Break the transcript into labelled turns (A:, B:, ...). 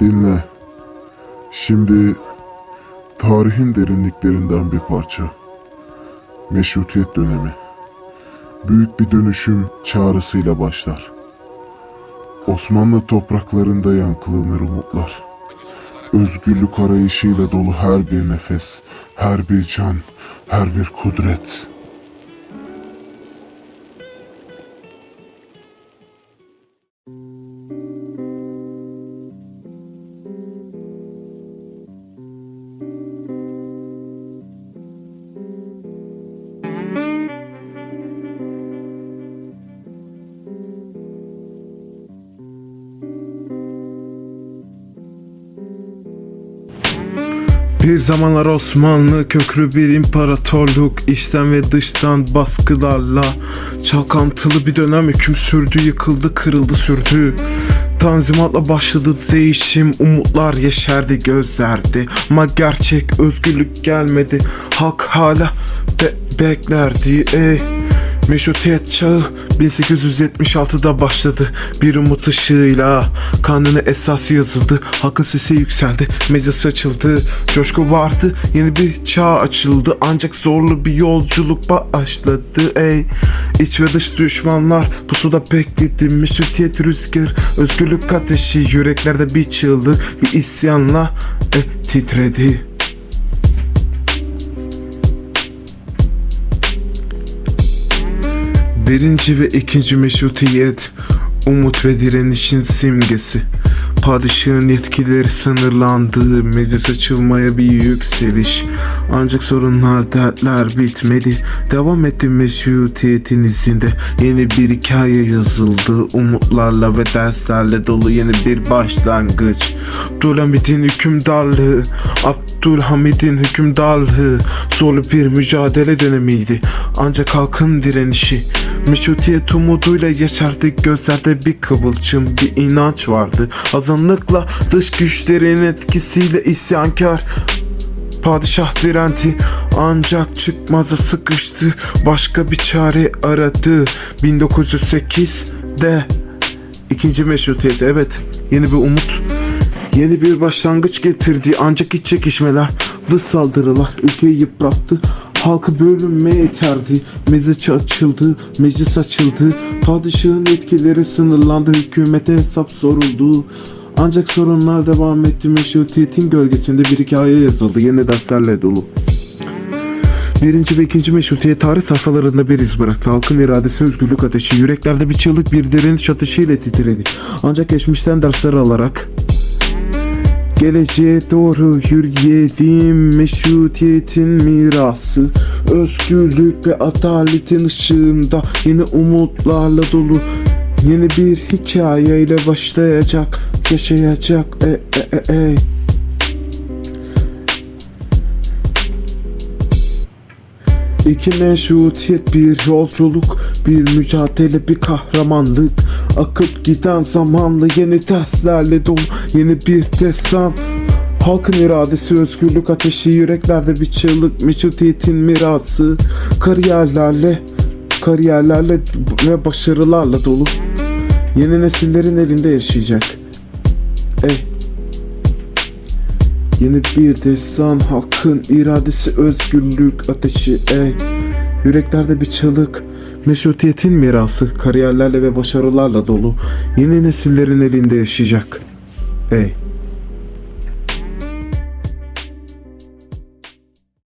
A: Dinle. Şimdi tarihin derinliklerinden bir parça. Meşrutiyet dönemi. Büyük bir dönüşüm çağrısıyla başlar. Osmanlı topraklarında yankılanır umutlar. Özgürlük arayışıyla dolu her bir nefes, her bir can, her bir kudret.
B: Bir zamanlar Osmanlı köklü bir imparatorluk içten ve dıştan baskılarla çalkantılı bir dönem hüküm sürdü yıkıldı kırıldı sürdü. Tanzimatla başladı değişim umutlar yeşerdi gözlerdi. Ama gerçek özgürlük gelmedi hak hala be- beklerdi. Ey Meşrutiyet çağı 1876'da başladı. Bir umut ışığıyla Kanunu esas yazıldı. Hakkın sesi yükseldi Meclis açıldı. Coşku vardı Yeni bir çağ açıldı. Ancak zorlu bir yolculuk başladı. Ey İç ve dış düşmanlar pusuda bekledi Meşrutiyet rüzgar Özgürlük ateşi. Yüreklerde bir çığlık Bir isyanla e, titredi Birinci ve ikinci meşrutiyet, umut ve direnişin simgesi. Padişahın yetkileri sınırlandığı, meclis açılmaya bir yükseliş. Ancak sorunlar, dertler bitmedi. Devam etti meşrutiyetin izinde. Yeni bir hikaye yazıldı. Umutlarla ve derslerle dolu yeni bir başlangıç. Abdülhamid'in hükümdarlığı, Abdülhamid'in hükümdarlığı zorlu bir mücadele dönemiydi. Ancak halkın direnişi, meşrutiyet umuduyla yaşardı gözlerde bir kıvılcım, bir inanç vardı. Azınlıkla dış güçlerin etkisiyle isyankar. Padişah direndi ancak çıkmaza sıkıştı. Başka bir çare aradı. 1908'de ikinci meşrutiyet evet. Yeni bir umut Yeni bir başlangıç getirdi. Ancak iç çekişmeler dış saldırılar ülkeyi yıprattı Halkı bölünmeye iterdi. Meclis açıldı, meclis açıldı. Padişahın etkileri sınırlandı, hükümete hesap soruldu. Ancak sorunlar devam etti. Meşrutiyetin gölgesinde bir hikaye yazıldı. Yeni derslerle dolu. Birinci ve ikinci meşrutiyet tarih sayfalarında bir iz bıraktı. Halkın iradesi özgürlük ateşi. Yüreklerde bir çığlık bir derin çatışıyla titredi. Ancak geçmişten dersler alarak Geleceğe doğru yürüyelim meşrutiyetin mirası. Özgürlük ve adaletin ışığında yeni umutlarla dolu. Yeni bir hikayeyle başlayacak, yaşayacak. E e e e İki meşrutiyet bir yolculuk, bir mücadele, bir kahramanlık. Akıp giden zamanla yeni derslerle dolu yeni bir destan. Halkın iradesi, özgürlük ateşi, yüreklerde bir çığlık, meşrutiyetin mirası. Kariyerlerle, kariyerlerle ve başarılarla dolu. Yeni nesillerin elinde yaşayacak Yeni bir destan halkın iradesi özgürlük ateşi ey. Yüreklerde bir çığlık Meşrutiyetin mirası kariyerlerle ve başarılarla dolu. Yeni nesillerin elinde yaşayacak Ey